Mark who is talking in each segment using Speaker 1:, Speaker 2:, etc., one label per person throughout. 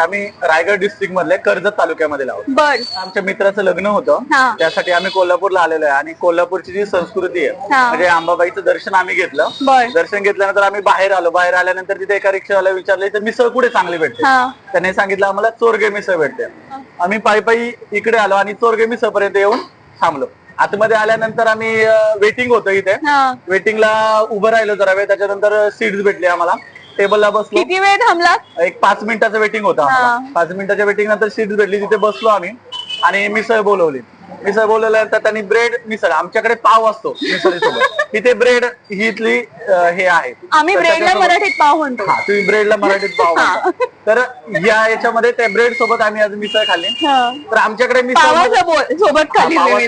Speaker 1: आम्ही रायगड डिस्ट्रिक्ट मधले कर्जत तालुक्यामध्ये आहोत
Speaker 2: बर.
Speaker 1: आमच्या मित्राचं लग्न होतं.
Speaker 2: हा.
Speaker 1: त्यासाठी आम्ही कोल्हापूरला आलेलो आहे. आणि कोल्हापूरची जी संस्कृती आहे
Speaker 2: हा.
Speaker 1: म्हणजे अंबाबाईचं दर्शन आम्ही घेतलं.
Speaker 2: बर.
Speaker 1: दर्शन घेतल्यानंतर आम्ही बाहेर आलो. बाहेर आल्यानंतर तिथे एका रिक्षावाला विचारले तर मिसळ कुठे चांगली भेटते?
Speaker 2: हा.
Speaker 1: त्याने सांगितलं आम्हाला चोरगे मिसळ भेटते. आम्ही पायी पायी इकडे आलो आणि चोरगे मिसळ पर्यंत येऊन थांबलो. आतमध्ये आल्यानंतर आम्ही वेटिंग होतो इथे.
Speaker 2: हा.
Speaker 1: वेटिंगला उभं राहिलो जरा वेळ. त्याच्यानंतर सीट्स भेटले आम्हाला. टेबलला बसलो.
Speaker 2: किती वेळ थांबलात?
Speaker 1: एक पाच मिनिटाचं वेटिंग होतं. आम्हाला. पाच मिनिटाच्या वेटिंग नंतर सीट भेटली तिथे बसलो आम्ही. आणि मिसळ बोलवली. मिसळ बोलवल्यानंतर त्यांनी ब्रेड मिसळ. आमच्याकडे पाव असतो मिसळीसोबत. तिथे ब्रेड ही इथली अं, हे आहे.
Speaker 2: आम्ही
Speaker 1: तर
Speaker 2: ब्रेडला
Speaker 1: त्याच्यासोबत-
Speaker 2: मराठीत पाव म्हणतो.
Speaker 1: हा तुम्ही ब्रेडला मराठीत पाव म्हणता. तर या याच्यामध्ये त्या ब्रेड सोबत आम्ही आज मिसळ खाल्ली.
Speaker 2: हा.
Speaker 1: तर आमच्याकडे मिसळ
Speaker 2: सोबत
Speaker 1: हा,
Speaker 2: तर.
Speaker 1: खाल्ली.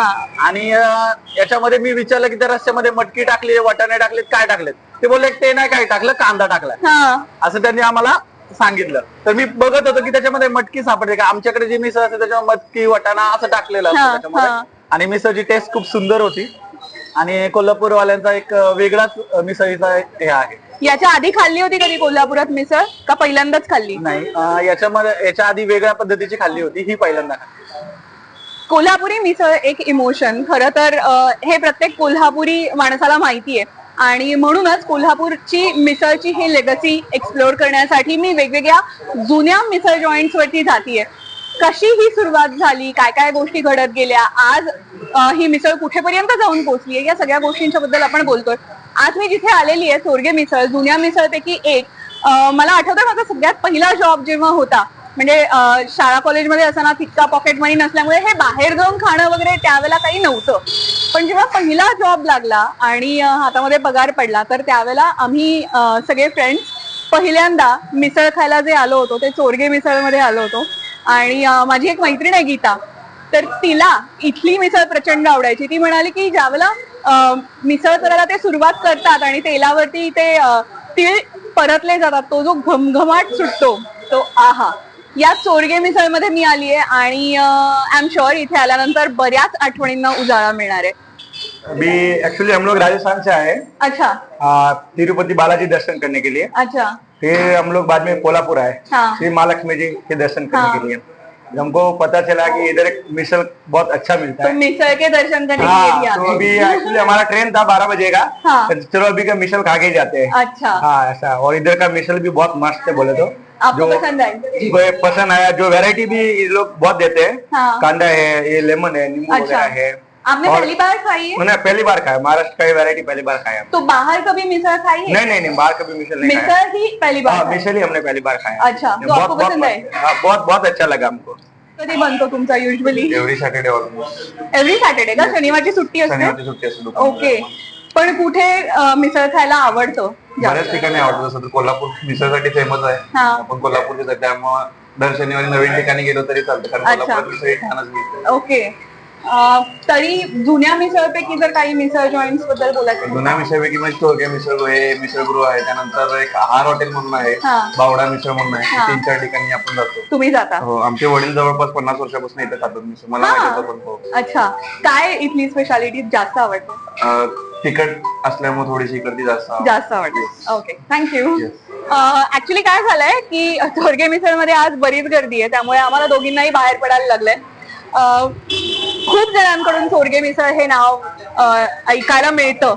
Speaker 2: हा.
Speaker 1: आणि अं, याच्यामध्ये मी विचारलं की त्या रस्त्यामध्ये मटकी टाकली वाटाणे टाकलेत काय टाकलेत? ते बोलले ते नाही काय टाकलं कांदा टाकलाय
Speaker 2: हा.
Speaker 1: असं त्यांनी आम्हाला सांगितलं. तर मी बघत होतो की त्याच्यामध्ये मटकी सापडते का? आमच्याकडे जी मिसळ असते त्याच्यामध्ये मटकी वाटाणा असं टाकलेलं असतं
Speaker 2: हा,
Speaker 1: त्याच्यामध्ये. आणि मिसळची टेस्ट खूप सुंदर होती. आणि कोल्हापूरवाल्यांचा एक वेगळाच मिसळीचा एक हे आहे.
Speaker 2: याच्या आधी खाल्ली होती कधी कोल्हापुरात मिसळ? का पहिल्यांदाच खाल्ली?
Speaker 1: नाही अं, याच्यामध्ये याच्या आधी वेगळ्या पद्धतीची खाल्ली होती ही पहिल्यांदा खाल्ली.
Speaker 2: कोल्हापुरी मिसळ एक इमोशन खरं तर अं, हे प्रत्येक कोल्हापुरी माणसाला माहिती आहे आणि म्हणूनच कोल्हापूरची मिसळची ही लेगसी एक्सप्लोअर करण्यासाठी मी वेगवेगळ्या जुन्या मिसळ जॉईंट्स वरती जातीये. कशी ही सुरुवात झाली? काय काय गोष्टी घडत गेल्या? आज ही मिसळ कुठेपर्यंत जाऊन पोहोचली या सगळ्या गोष्टींच्या बद्दल आपण बोलतोय. आज मी जिथे आलेली आहे सोरगे मिसळ जुन्या मिसळपैकी एक अं, मला आठवतं माझा सगळ्यात पहिला जॉब जेव्हा होता म्हणजे शाळा कॉलेजमध्ये असताना तितका पॉकेट मनी नसल्यामुळे हे बाहेर जाऊन खाणं वगैरे त्यावेळेला काही नव्हतं. पण जेव्हा पहिला जॉब लागला आणि हातामध्ये पगार पडला तर त्यावेळेला आम्ही सगळे फ्रेंड्स पहिल्यांदा मिसळ खायला जे आलो होतो ते चोरगे मिसळमध्ये आलो होतो. आणि माझी एक मैत्रीण आहे गीता तर तिला इथली मिसळ प्रचंड आवडायची. ती म्हणाली की ज्यावेळेला मिसळ करायला ते सुरुवात करतात आणि तेलावरती ते तीळ परतले जातात तो जो घमघमाट सुटतो तो आहा. या चोरगे मिसळमध्ये मी आली आहे आणि आय एम शुअर इथे आल्यानंतर बऱ्याच आठवणींना उजाळा मिळणार आहे.
Speaker 1: अभी एक्चुअली हम लोग राजस्थान से आए
Speaker 2: अच्छा।
Speaker 1: तिरुपति बालाजी दर्शन करने के लिए।
Speaker 2: अच्छा।
Speaker 1: फिर हम लोग बाद में कोल्हापुर आए।
Speaker 2: हाँ।
Speaker 1: श्री महालक्ष्मी जी के दर्शन करने
Speaker 2: हाँ।
Speaker 1: के लिए हमको पता चला कि इधर एक मिसल बहुत अच्छा मिलता है
Speaker 2: तो
Speaker 1: है।
Speaker 2: मिसळ के दर्शन करने हाँ, के लिए
Speaker 1: हाँ तो अभी एक्चुअली हमारा ट्रेन था बारह बजे का
Speaker 2: हाँ।
Speaker 1: तो चलो अभी का मिसल खा के जाते हैं।
Speaker 2: अच्छा।
Speaker 1: हाँ ऐसा। और इधर का मिसल भी बहुत मस्त है बोले तो।
Speaker 2: आपको पसंद
Speaker 1: जो पसंद आया जो वैरायटी भी ये लोग बहुत देते हैं।
Speaker 2: हाँ।
Speaker 1: कांदा है ये लेमन है नींबू
Speaker 2: अच्छा।
Speaker 1: वगैरह है।
Speaker 2: आपने
Speaker 1: और-
Speaker 2: पहली बार खाई है?
Speaker 1: मैंने पहली बार खाया महाराष्ट्र का वैरायटी पहली बार खाया
Speaker 2: तो बाहर कभी मिसळ खाई है?
Speaker 1: नहीं नहीं नहीं बाहर कभी मिसल नहीं खाया।
Speaker 2: मिसळ ही पहली बार
Speaker 1: हाँ. मिसल ही हमने पहली बार खाया।
Speaker 2: अच्छा, तो आपको पसंद है?
Speaker 1: हाँ, बहुत बहुत अच्छा लगा हमको।
Speaker 2: कधी बनतो तुमचा usually
Speaker 1: every Saturday almost
Speaker 2: every Saturday का? शनिवारची सुट्टी असते?
Speaker 1: शनिवारची सुट्टी असते.
Speaker 2: ओके पण कुठे मिसळ खायला आवडतं?
Speaker 3: बऱ्याच? ठिकाणी आवडतं जसं कोल्हापूर मिसळसाठी फेमस आहे. आपण कोल्हापूरचे त्यामुळं दर शनिवारी नवीन ठिकाणी गेलो तरी चालतं कारण. कोल्हापूर मिसळ
Speaker 2: ओके तरी जुन्या मिसळपैकी जर काही मिसळ जॉईंट्सबद्दल बोलायचं
Speaker 3: जुन्या मिसळपैकी म्हणजे चोरगे मिसळ आहे मिसळगृह आहे. त्यानंतर एक आहार हॉटेल म्हणून आहे.
Speaker 2: हा.
Speaker 3: बावडा मिसळ म्हणून आहे.
Speaker 2: हा.
Speaker 3: तीन चार ठिकाणी आपण जातो.
Speaker 2: तुम्ही जाता.
Speaker 3: हो आमचे वडील जवळपास पन्नास वर्षापासून इथे खातात मिसळ. मला
Speaker 2: हा.
Speaker 3: माहिती होतं पण हो.
Speaker 2: अच्छा. काय इथली स्पेशालिटी जास्त आवडते?
Speaker 3: अं, तिखट असल्यामुळे थोडीशी इकडची जास्त.
Speaker 2: जास्त आवडते. Okay thank you
Speaker 3: Yes.
Speaker 2: ऍक्च्युली काय झालंय की थोरगे मिसळमध्ये आज बरीच गर्दी आहे. त्यामुळे आम्हाला दोघींनाही बाहेर पडायला लागलंय. खूप जणांकडून चोरगे मिसळ हे नाव ऐकायला मिळतं.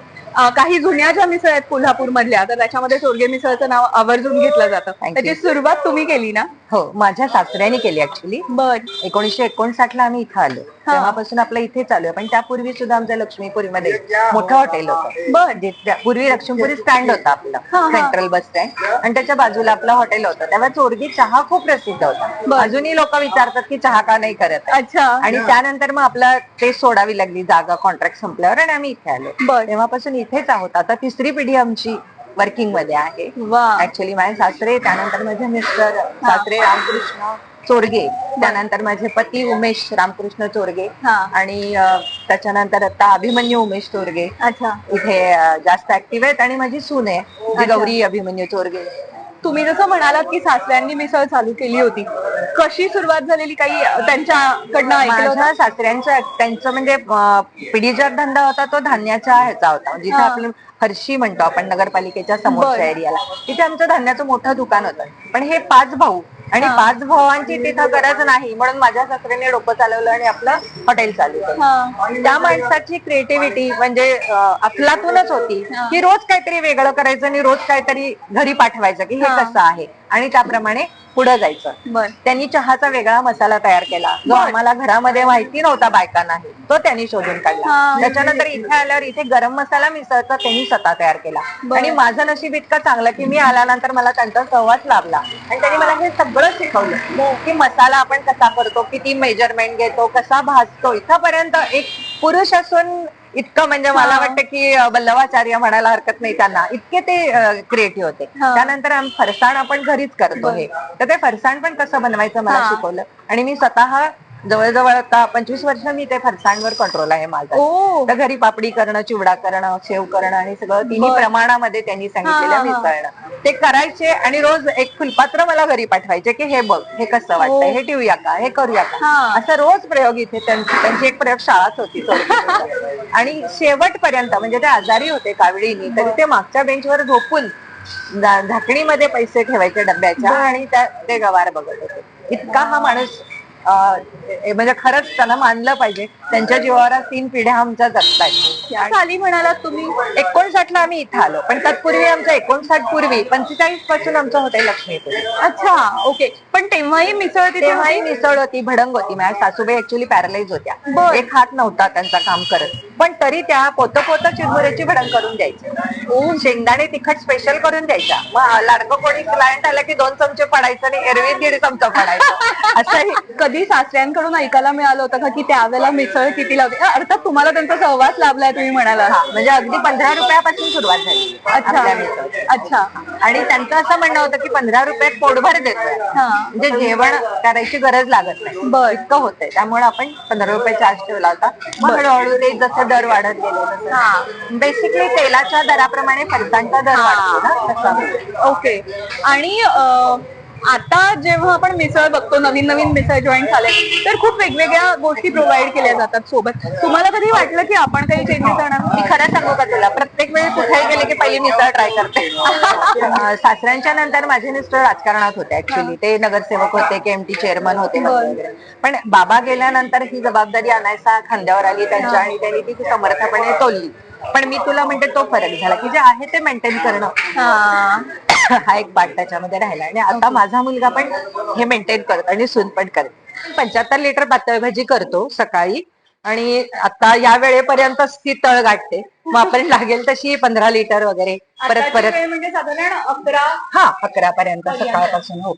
Speaker 2: काही जुन्या ज्या मिसळ आहेत कोल्हापूर मधल्या तर त्याच्यामध्ये चोरगे मिसळचं नाव आवर्जून घेतलं जातं. त्याची सुरुवात तुम्ही केली ना?
Speaker 4: हो माझ्या सासऱ्याने केली ऍक्च्युली
Speaker 2: बर.
Speaker 4: एकोणीशे एकोणसाठ ला आम्ही इथं आलो. तेव्हापासून आपलं इथे चालू आहे. पण त्यापूर्वी सुद्धा आमच्या लक्ष्मीपुरीमध्ये मोठं हॉटेल होतं.
Speaker 2: बर.
Speaker 4: पूर्वी लक्ष्मीपुरी स्टँड होता आपला. Central bus stand. आणि त्याच्या बाजूला आपलं हॉटेल होतं. तेव्हा चोरगी चहा खूप प्रसिद्ध होता. अजूनही लोक विचारतात की चहा का नाही करत?
Speaker 2: अच्छा.
Speaker 4: आणि त्यानंतर मग आपलं ते सोडावी लागली. जागा कॉन्ट्रॅक्ट संपल्यावर आणि आम्ही इथे आलो. तेव्हापासून इथेच आहोत. आता तिसरी पिढी आमची वर्किंगमध्ये आहे. ऍक्च्युली माझे सासरे त्यानंतर माझे मिस्टर सासरे रामकृष्ण चोरगे त्यानंतर माझे पती उमेश रामकृष्ण चोरगे
Speaker 2: हा.
Speaker 4: आणि त्याच्यानंतर आता अभिमन्यू उमेश चोरगे.
Speaker 2: अच्छा.
Speaker 4: इथे जास्त ऍक्टिव्ह आहेत आणि माझी सून आहे. गौरी अभिमन्यू चोरगे.
Speaker 2: तुम्ही जसं म्हणालात की सासऱ्यांनी मिसळ चालू केली होती कशी सुरुवात झालेली काही त्यांच्याकडनं ऐकलं होतं
Speaker 4: माझ्या सासऱ्यांचं त्यांचं म्हणजे अं, पिढीजात धंदा होता तो धान्याच्या ह्याचा होता जिथे
Speaker 2: हा.
Speaker 4: आपलं हर्षी म्हणतो आपण नगरपालिकेच्या
Speaker 2: बरं.
Speaker 4: समोरच्या एरियाला तिथे आमचं धान्याचं मोठं दुकान होतं पण हे पाच भाऊ आणि. पाच भावांची तिथं गरज नाही म्हणून माझ्या सासऱ्याने डोकं चालवलं आणि आपलं हॉटेल चालू केलं. त्या माणसाची क्रिएटिव्हिटी म्हणजे अफलातूनच होती. की रोज काहीतरी वेगळं करायचं आणि रोज काहीतरी घरी पाठवायचं की हा. कसं आहे आणि त्याप्रमाणे पुढे जायचं. त्यांनी चहाचा वेगळा मसाला तयार केला. जो. आम्हाला घरामध्ये माहिती नव्हता बायकांनाही तो त्यांनी शोधून काढला.
Speaker 2: हा.
Speaker 4: त्याच्यानंतर इथे आल्यावर इथे गरम मसाला मिसळचा त्यांनी स्वतः तयार केला. आणि माझं नशीब इतकं चांगलं की मी आल्यानंतर मला त्यांचा सहवास लाभला. आणि त्यांनी मला हे सगळं शिकवलं. की मसाला आपण कसा करतो किती मेजरमेंट घेतो कसा भाजतो. इथपर्यंत एक पुरुष असून इतकं म्हणजे मला. वाटतं की वल्लभाचार्य म्हणायला हरकत नाही त्यांना इतके ते क्रिएटिव्ह होते. त्यानंतर फरसाण आपण घरीच करतो हे तर ते फरसाण पण कसं बनवायचं मला. शिकवलं आणि मी स्वतः जवळजवळ आता पंचवीस वर्ष मी ते फरसाणवर कंट्रोल आहे माझा तर घरी पापडी करणं चिवडा करणं शेव करणं आणि सगळं तिन्ही. प्रमाणामध्ये त्यांनी सांगितलेलं. मिसळणं ते करायचे आणि रोज एक फुलपात्र मला घरी पाठवायचे की हे बघ हे कसं
Speaker 2: ओ.
Speaker 4: वाटतंय हे ठेवूया का हे करूया का. असं रोज प्रयोग इथे त्यां- त्यांची एक प्रयोगशाळाच होती चौकीमध्ये. आणि शेवटपर्यंत म्हणजे ते आजारी होते कावडीनी तरी ते मागच्या बेंचवर झोपून झाकणीमध्ये पैसे ठेवायचे डब्याच्या आणि त्या ते गवार बघत होते इतका हा माणूस म्हणजे खरंच त्यांना मानलं पाहिजे. त्यांच्या जीवावर तीन पिढ्या आमच्या जगतायत.
Speaker 2: या साली म्हणालात तुम्ही
Speaker 4: एकोणसाठ ला आम्ही इथं आलो. पण तत्पूर्वी आमचं एकोणसाठ पूर्वी पंचेचाळीसपासून आमचं हॉटेल लक्ष्मीपुरी
Speaker 2: अच्छा ओके. पण तेव्हाही मिसळ
Speaker 4: तेव्हाही?
Speaker 2: होती?
Speaker 4: मिसळ होती भडंग होती. माझ्या सासूबाई ऍक्च्युली पॅरलाइज होत्या. एक हात नव्हता त्यांचा काम करत. पण तरी त्या पोत पोत चिरमुऱ्याची भडंग करून द्यायची शेंगदाणे तिखट स्पेशल करून द्यायच्या मग लाडकं कोणी क्लायंट आलं की दोन चमचे पडायचं आणि एरवी दीड चमचा पडायचं. असंही
Speaker 2: कधी सासऱ्यांकडून ऐकायला मिळालं होतं का की त्यावेळेला मिसळ किती लावते? अर्थात तुम्हाला त्यांचा सहवास लाभलाय तुम्ही म्हणाला.
Speaker 4: हा, म्हणजे अगदी पंधरा रुपयापासून सुरुवात झाली.
Speaker 2: अच्छा. अच्छा.
Speaker 4: आणि त्यांचं असं म्हणणं होतं की पंधरा रुपयात पोटभर देतोय.
Speaker 2: हा.
Speaker 4: म्हणजे जेवण करायची गरज लागत नाही.
Speaker 2: बर.
Speaker 4: इतकं होतंय. त्यामुळे आपण पंधरा रुपये चार्ज ठेवला होता. मग हळूहळू ते जसं दर वाढत गेले बेसिकली तेलाच्या दराप्रमाणे फरसांचा दर वाढतो ना तसा.
Speaker 2: ओके आणि अं, आता जेव्हा आपण मिसळ बघतो नवीन नवीन मिसळ जॉईन झाले तर खूप वेगवेगळ्या गोष्टी प्रोव्हाइड केल्या जातात सोबत. तुम्हाला कधी वाटलं की आपण काही चेंजेस करणार
Speaker 4: मी खरं सांगू का तुला? प्रत्येक वेळी कुठेही गेले की पहिली मिसळ ट्राय करते. अं, सासऱ्यांच्या नंतर माझे मिस्टर राजकारणात होते ऍक्च्युली ते नगरसेवक होते के टी चेअरमन होते वगैरे. पण बाबा गेल्यानंतर ही जबाबदारी आणायचा खांद्यावर आली त्यांच्या आणि त्यांनी ती समर्थपणे तोलली पण मी तुला म्हणते तो फरक झाला की जे आहे ते मेंटेन करणं.
Speaker 2: हा.
Speaker 4: हा एक पार्ट त्याच्यामध्ये राहिला. आणि आता माझा मुलगा पण हे मेंटेन करतो आणि सून पण करतो पंच्याहत्तर लिटर पातळ भाजी करतो सकाळी. आणि आता या वेळेपर्यंतच ती तळ गाठते. मग आपण लागेल तशी पंधरा लिटर वगैरे. परत परत.
Speaker 2: म्हणजे साधारण अकरा
Speaker 4: हा अकरा पर्यंत. सकाळपासून हो.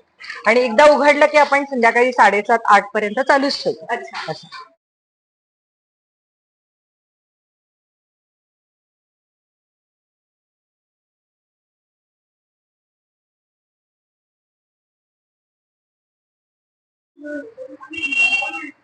Speaker 4: आणि एकदा उघडलं की आपण संध्याकाळी साडेसात आठ पर्यंत चालूच ठेवतो.
Speaker 2: 嗯
Speaker 4: 是